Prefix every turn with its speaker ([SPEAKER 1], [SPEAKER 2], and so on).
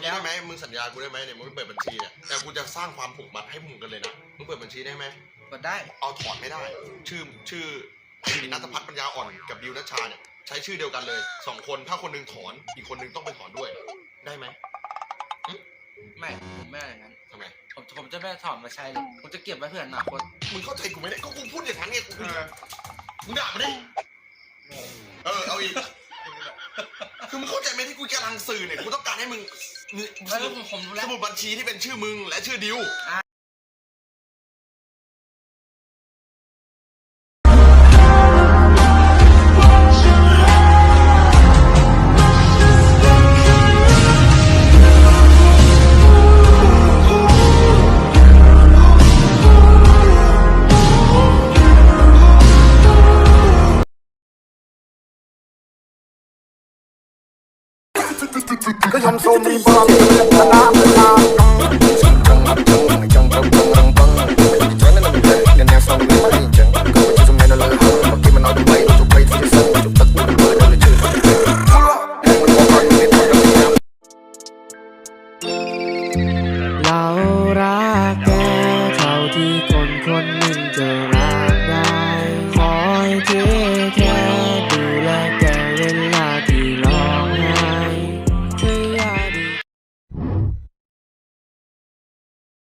[SPEAKER 1] สัญญากูได้ไหมเนี่ยมึงเปิดบัญชีเนี่ยแต่กูจะสร้างความผูกมัดให้มึงกันเลยนะมึงเปิดบัญชีได้ไหม
[SPEAKER 2] กดได้
[SPEAKER 1] เอาถอนไม่ได้ ชื่อชื่อไอ้นัทพัฒน์ปัญญาอ่อนกับบิวนัชชาเนี่ยใช้ชื่อเดียวกันเลยสองคนถ้าคนหนึงถอนอีกคนหนึงต้องไปถอนด้วย ได้ไหม
[SPEAKER 2] ไม่ ผมไม่เอาอย่างนั้น
[SPEAKER 1] ทำไม
[SPEAKER 2] ผมผมจะไม่ถอนมาใช้เลยผมจะเก็บไว้เพื่ออนาคต
[SPEAKER 1] มึงเข้าใจกูไหมเนี่ยก็กูพูดอย่างนั้นไงกูมึงด่ามาดิเออเอาอีกคือ มึงเข้าใจไหมที่กูกำลังสื่อเนี่ย กูต้องการให้มึง
[SPEAKER 2] ไม่แล้วผมผมรู้
[SPEAKER 1] ส
[SPEAKER 2] แล้ว
[SPEAKER 1] มุดบัญชีที่เป็นชื่อมึงและชื่อดิว
[SPEAKER 3] ก็ยั งทรงมีพลังชนะ